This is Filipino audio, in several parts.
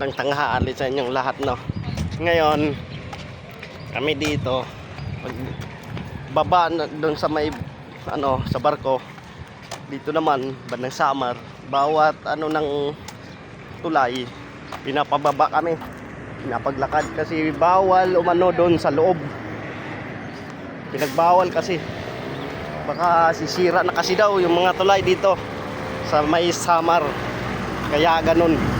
magandang tanghali sa inyong lahat no. Ngayon kami dito pag baba doon sa may ano sa barko dito naman bandang Samar bawat ano ng tulay pinapababa kami. Pinapaglakad kasi bawal umano doon sa loob. Pinagbawal kasi. Baka sisira na kasi daw yung mga tulay dito sa may Samar. Kaya ganun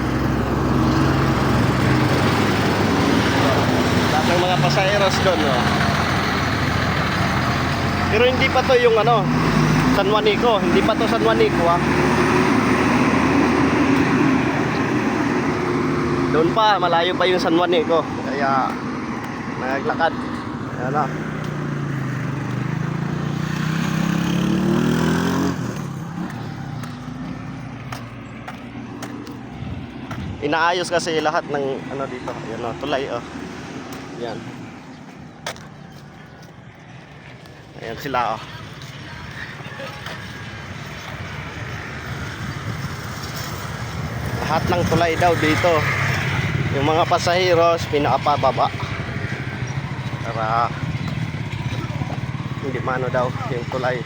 pasaheros doon oh. pero hindi pa to yung ano San Juanico. Hindi pa to San Juanico ah. Doon pa malayo pa yung San Juanico. Kaya naglakad. Ano inaayos kasi lahat ng ano dito. Yan oh, tulay oh. Yan ayan sila oh. Lahat ng tulay daw dito. Yung mga pasaheros pinapababa para hindi mano daw yung tulay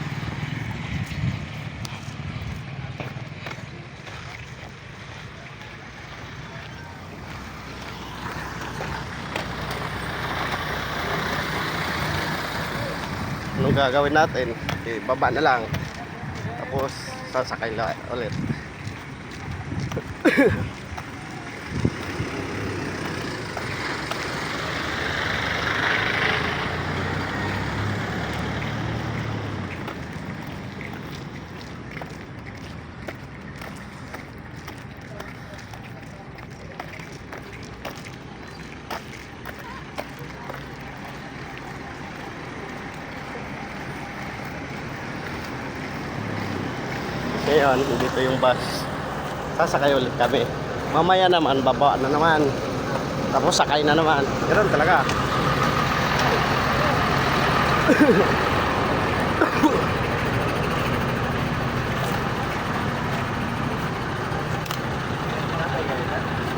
anong gagawin natin? Eh, baba na lang. Tapos sasakay na ulit Ngayon, dito yung bus. Sasakay ulit kami. Mamaya naman, baba na naman. Tapos sakay na naman. Ganun talaga.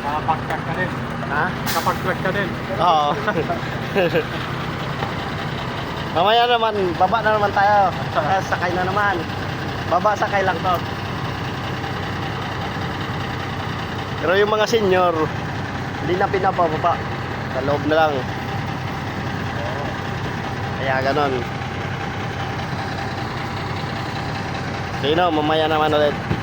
Nakapag-track ka din. Ha? Nakapag-track ka din. Oo. Mamaya naman, baba na naman tayo. Sakay na naman. Baba sakay lang to. Pero yung mga senior, hindi na pinapababa. Sa loob na lang. Kaya ganon. Sino, mamaya naman ulit.